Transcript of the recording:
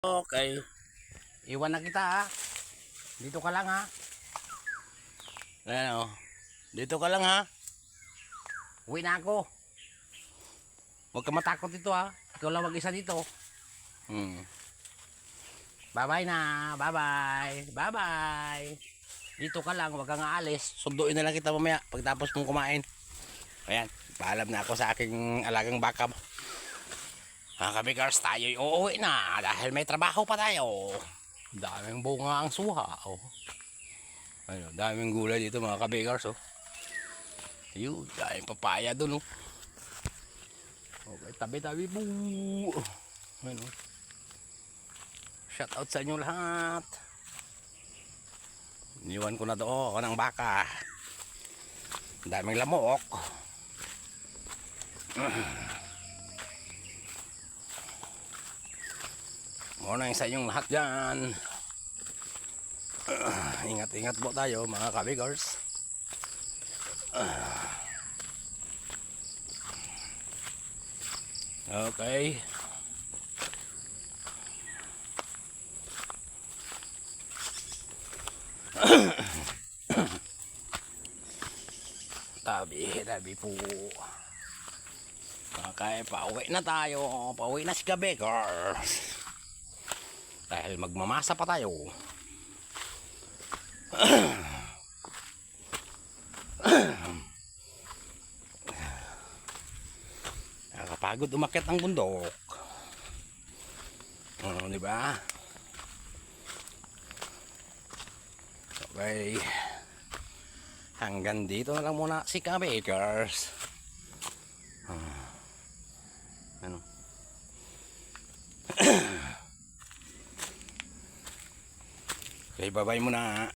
Okay. Iwan na kita ha. Dito ka lang ha. Ayan o. Dito ka lang ha. Uwi na ako. Huwag ka matakot dito ha. Ikaw lang mag-isa dito. Hmm. Bye-bye na. Bye-bye. Bye-bye. Dito ka lang. Huwag kang aalis. Sunduin na lang kita mamaya pagtapos mong kumain. Ayan. Paalam na ako sa aking alagang baka. Mga kabigars, tayo'y uuwi na dahil may trabaho pa tayo. Daming bunga ang suha. Oh. Ayun, daming gulay dito mga kabigars. Oh. Ayun, daming papaya dun. Oh. Okay, tabi-tabi po. Ayun, oh. Shout out sa inyo lahat. Iniwan ko na doon ako ng baka. Daming lamok. Morning sa inyong lahat dyan. Ah, Ingat-ingat po tayo mga kabigors. Ah. Okay. tabi, tabi po. Okay, pauwi na tayo. Pauwi na si kabigors. Dahil magmamasa pa tayo. Nakakapagod umakyat ang bundok. Oh, di ba? Okay. Hanggang dito na lang muna si Kabakers. Ah. Ano? Okay, bye-bye muna.